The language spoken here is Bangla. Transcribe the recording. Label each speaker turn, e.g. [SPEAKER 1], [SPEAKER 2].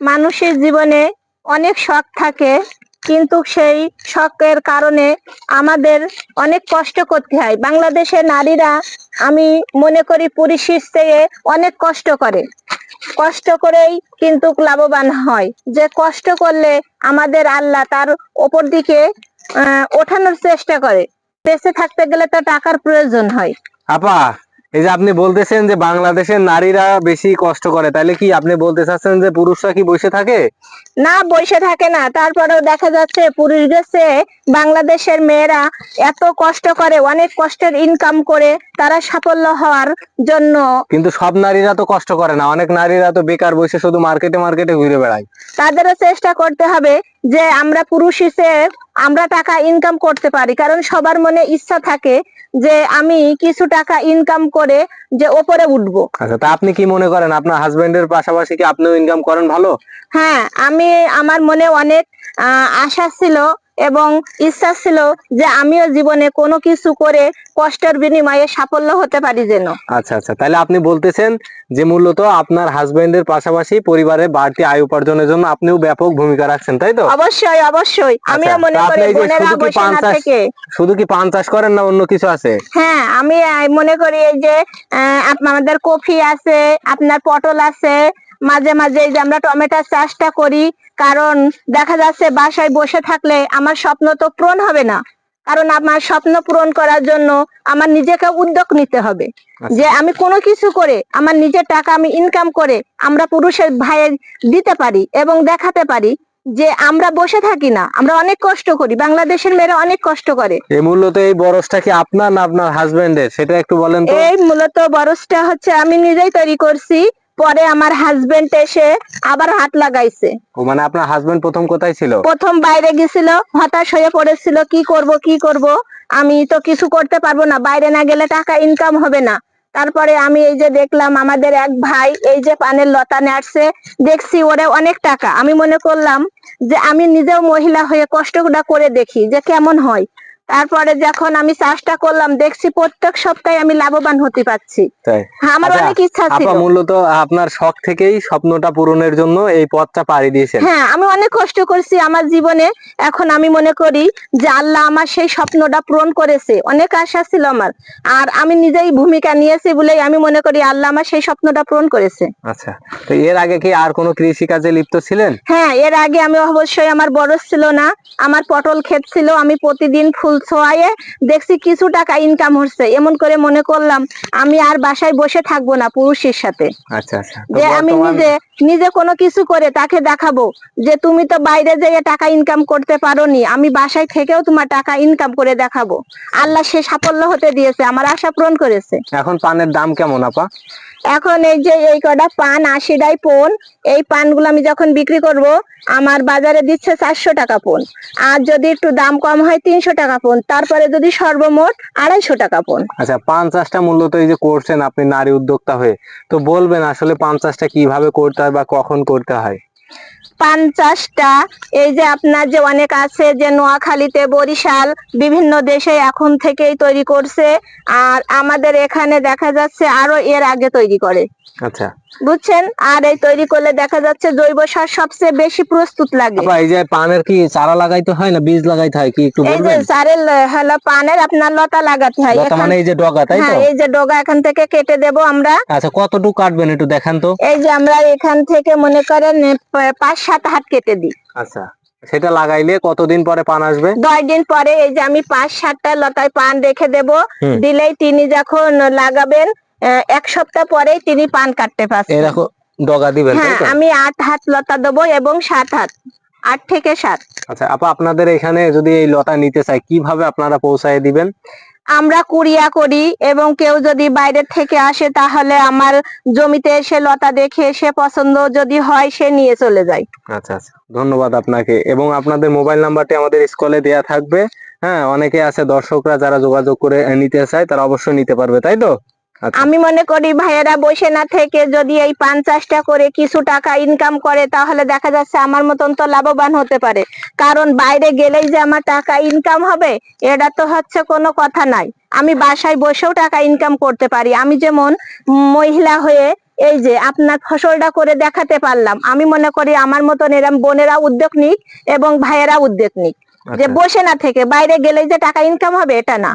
[SPEAKER 1] মানুষের জীবনে অনেক শখ থাকে, কিন্তু সেই শখের কারণে আমাদের অনেক কষ্ট করতে হয়। বাংলাদেশের নারীরা, আমি মনে করি পুরুষের চেয়ে অনেক কষ্ট করে। কষ্ট করেই কিন্তু লাভবান হয়। যে কষ্ট করলে আমাদের আল্লাহ তার ওপর দিকে ওঠানোর চেষ্টা করে। বেঁচে থাকতে গেলে তো টাকার প্রয়োজন হয়।
[SPEAKER 2] আপা এই যে আপনি বলতেছেন যে বাংলাদেশের নারীরা বেশি কষ্ট করে তাহলে কি আপনি বলতে চাচ্ছেন যে পুরুষরা কি বসে থাকে?
[SPEAKER 1] না, বসে থাকে না। তারপরেও দেখা যাচ্ছে পুরুষদের চেয়ে বাংলাদেশের মেয়েরা এত কষ্ট করে, অনেক কষ্টের ইনকাম করে। তারা সাফল্য হওয়ার জন্য
[SPEAKER 2] কিন্তু সব নারীরা তো কষ্ট করে না। অনেক নারীরা তো বেকার বসে শুধু মার্কেটে মার্কেটে ঘুরে বেড়ায়।
[SPEAKER 1] তাদেরও চেষ্টা করতে হবে যে আমরা পুরুষ হিসেবে আমরা টাকা ইনকাম করতে পারি। কারণ সবার মনে ইচ্ছা থাকে যে আমি কিছু টাকা ইনকাম করে যে ওপরে উঠবো।
[SPEAKER 2] আচ্ছা তা আপনি কি মনে করেন? আপনার হাজবেন্ডের পাশাপাশি কি আপনিও ইনকাম করেন ভালো?
[SPEAKER 1] হ্যাঁ আমি আমার মনে অনেক আহ, আশা ছিল এবং ইচ্ছা ছিল যে আমিও জীবনে কোনো কিছু করে কষ্টের বিনিময়ে সাফল্য হতে পারি যেন।
[SPEAKER 2] আচ্ছা আচ্ছা। তাহলে আপনি বলতেছেন যে মূলত আপনার হাজবেন্ডের পাশাপাশি পরিবারের বাড়তি আয় উপার্জনের জন্য আপনিও ব্যাপক ভূমিকা রাখছেন তাই তো?
[SPEAKER 1] অবশ্যই অবশ্যই। আমিও
[SPEAKER 2] আচ্ছা,
[SPEAKER 1] মনে করি বোনেরা
[SPEAKER 2] শুধু কি
[SPEAKER 1] বসে
[SPEAKER 2] পান
[SPEAKER 1] না
[SPEAKER 2] চাষ-
[SPEAKER 1] থেকে।
[SPEAKER 2] শুধু কি পান চাষ করেন না অন্য কিছু আছে?
[SPEAKER 1] হ্যাঁ আমি মনে করি এই যে আমাদের কফি আছে আপনার পটল আছে মাঝে মাঝে এই যে আমরা টমেটো চাষটা করি কারণ দেখা যাচ্ছে বাসায় বসে থাকলে আমার স্বপ্ন তো পূরণ হবে না। কারণ আমার স্বপ্ন পূরণ করার জন্য আমার নিজেকে উদ্যোগ নিতে হবে।
[SPEAKER 2] আচ্ছা।
[SPEAKER 1] যে আমি কোনো কিছু করে আমার নিজের টাকা আমি ইনকাম করে আমরা পুরুষের ভাইয়ের দিতে পারি এবং দেখাতে পারি যে আমরা বসে থাকি না আমরা অনেক কষ্ট করি। বাংলাদেশের মেয়েরা অনেক কষ্ট করে।
[SPEAKER 2] এই মূলত এই বরসটা কি আপনার না আপনার হাজবেন্ডের সেটা একটু বলেন তো।
[SPEAKER 1] এই মূলত বরসটা হচ্ছে আমি নিজেই তৈরি করছি। পরে আমার হাজবেন্ড এসে আবার হাত লাগাইছে।
[SPEAKER 2] ও মানে আপনার হাজবেন্ড প্রথম কোথায় ছিল?
[SPEAKER 1] প্রথম বাইরে গেছিল হতাশ হয়ে পড়েছিল কি করব কি করব? আমি তো কিছু করতে পারব না বাইরে না গেলে টাকা ইনকাম হবে না। তারপরে আমি এই যে দেখলাম আমাদের এক ভাই এই যে পানের লতা নাড়ছে দেখছি ওরে অনেক টাকা। আমি মনে করলাম যে আমি নিজেও মহিলা হয়ে কষ্টটা করে দেখি যে কেমন হয়। তারপরে যখন আমি চাষটা করলাম দেখছি প্রত্যেক সপ্তাহে আমি লাভবান হতে পারছি। আমার
[SPEAKER 2] আচ্ছা,
[SPEAKER 1] অনেক ইচ্ছা ছিল।
[SPEAKER 2] মূলত আপনার শখ থেকেই স্বপ্নটা পূরণের জন্য এই পথটা পাড়ি দিয়েছেন।
[SPEAKER 1] হ্যাঁ আমি অনেক কষ্ট করছি আমার জীবনে। এখন আমি মনে করি যে আল্লাহ আমার সেই স্বপ্নটা পূরণ করেছে। অনেক আশা ছিল আমার। আর আমি নিজেই ভূমিকা নিয়েছি বলেই আমি মনে করি আল্লাহ আমার সেই স্বপ্নটা পূরণ করেছে।
[SPEAKER 2] আচ্ছা তো এর আগে কি আর কোনো কৃষি কাজে লিপ্ত ছিলেন?
[SPEAKER 1] হ্যাঁ এর আগে আমি অবশ্যই আমার বড় ছিল না আমার পটল ক্ষেত ছিল আমি প্রতিদিন ফুল ছোঁয়ায়ে দেখছি কিছু টাকা ইনকাম হচ্ছে। এমন করে মনে করলাম আমি আর বাসায় বসে থাকব না পুরুষের সাথে।
[SPEAKER 2] আচ্ছা আচ্ছা।
[SPEAKER 1] যে আমি নিজে নিজে কোনো কিছু করে তাকে দেখাবো যে তুমি তো বাইরে যেয়ে টাকা ইনকাম করতে পারোনি আমি বাসায় থেকেও তোমার টাকা ইনকাম করে দেখাবো। আল্লাহ সে সাফল্য হতে দিয়েছে আমার আশা পূরণ করেছে।
[SPEAKER 2] এখন পানের দাম কেমন আপা?
[SPEAKER 1] এখন এই যে এই কটা পান আশিটাই পোন এই পানগুলো আমি যখন বিক্রি করব আমার বাজারে দিচ্ছে চারশো টাকা পোন। আর যদি একটু দাম কম হয় তিনশো টাকা পোন তারপরে যদি সর্বমোট আড়াইশো টাকা পোন।
[SPEAKER 2] আচ্ছা পান চাষটা মূলত এই যে করছেন আপনি নারী উদ্যোক্তা হয়ে তো বলবেন আসলে পান চাষটা কীভাবে করতে হয় বা কখন করতে হয়?
[SPEAKER 1] পান চাষটা এই যে আপনার যে অনেক আছে যে নোয়াখালীতে বরিশাল বিভিন্ন দেশে এখন থেকেই তৈরি করছে আর আমাদের এখানে দেখা যাচ্ছে আরও এর আগে তৈরি করে।
[SPEAKER 2] আচ্ছা।
[SPEAKER 1] বুঝছেন? আর এই তৈরি করলে দেখা যাচ্ছে জৈব সার সবচেয়ে বেশি প্রস্তুত লাগে।
[SPEAKER 2] এই যে পানের কি চারা লাগাইতে হয় না বীজ লাগাইতে হয় কি একটু বলবেন
[SPEAKER 1] এই যে সারের হলো পানের আপনার লতা লাগাতে হয়।
[SPEAKER 2] লতা মানে এই যে ডগা তাই তো?
[SPEAKER 1] হ্যাঁ এই যে ডগা এখান থেকে কেটে দেব আমরা।
[SPEAKER 2] আচ্ছা কতটুকু কাটবেন একটু দেখান তো?
[SPEAKER 1] এই যে আমরা এখান থেকে মনে করেন পাঁচ সাত হাত কেটে দিই।
[SPEAKER 2] আচ্ছা সেটা লাগাইলে কতদিন পরে পান আসবে?
[SPEAKER 1] দশ দিন পরে এই যে আমি পাঁচ সাতটা লতায় পান রেখে দেব। দিলেই তিনি যখন লাগাবেন এক সপ্তাহ পরেই তিনি পান কাটতে পারছেন।
[SPEAKER 2] এরকম ডগা দিবেন
[SPEAKER 1] হ্যাঁ আমি আট হাত লতা দেবো এবং সাত হাত আট থেকে সাত।
[SPEAKER 2] আচ্ছা আপা আপনাদের এখানে যদি এই লতা নিতে চাই কীভাবে আপনারা পৌঁছায় দিবেন?
[SPEAKER 1] আমরা কুরিয়া করি এবং কেউ যদি বাইরে থেকে আসে তাহলে আমার জমিতে এসে লতা দেখে সে পছন্দ যদি হয় সে নিয়ে চলে যায়।
[SPEAKER 2] আচ্ছা আচ্ছা ধন্যবাদ আপনাকে। এবং আপনাদের মোবাইল নাম্বারটি আমাদের স্কুলে দেয়া থাকবে। হ্যাঁ অনেকে আছে দর্শকরা যারা যোগাযোগ করে নিতে চায় তারা অবশ্যই নিতে পারবে তাই তো?
[SPEAKER 1] আমি মনে করি ভাইয়েরা বসে না থেকে যদি এই পান চাষটা করে কিছু টাকা ইনকাম করে তাহলে দেখা যাচ্ছে আমার মতন তো লাভবান হতে পারে। কারণ বাইরে গেলেই যে আমার টাকা ইনকাম হবে এটা তো হচ্ছে কোনো কথা নাই। আমি বাসায় বসেও টাকা ইনকাম করতে পারি। আমি যেমন মহিলা হয়ে এই যে আপনার ফসলটা করে দেখাতে পারলাম আমি মনে করি আমার মতন এরম বোনেরা উদ্যোগ নিক এবং ভাইয়েরা উদ্যোগ নিক। যে
[SPEAKER 2] আচ্ছা।
[SPEAKER 1] বসে না থেকে বাইরে গেলেই যে টাকা ইনকাম হবে এটা না।